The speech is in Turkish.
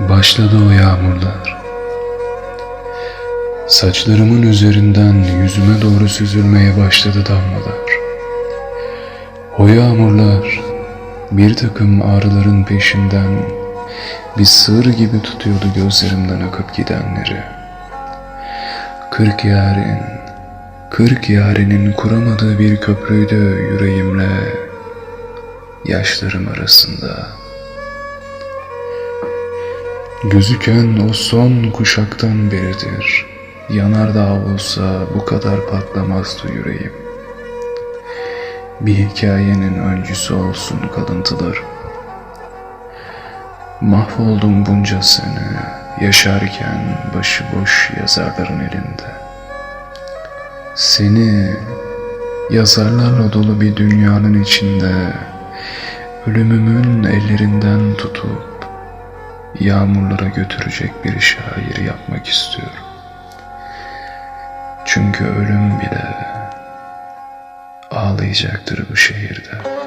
Başladı o yağmurlar. Saçlarımın üzerinden yüzüme doğru süzülmeye başladı damlalar. O yağmurlar bir takım ağrıların peşinden bir sığır gibi tutuyordu gözlerimden akıp gidenleri. Kırk yarın, kırk yarenin kuramadığı bir köprüydü yüreğimle, yaşlarım arasında. Gözüken o son kuşaktan beridir. Yanardağ olsa bu kadar patlamazdı yüreğim. Bir hikayenin öncüsü olsun kalıntılarım. Mahvoldum bunca sene yaşarken başıboş yazarların elinde. Seni yazarlarla dolu bir dünyanın içinde ölümümün ellerinden tutup yağmurlara götürecek bir şair yapmak istiyorum. Çünkü ölüm bile ağlayacaktır bu şehirde.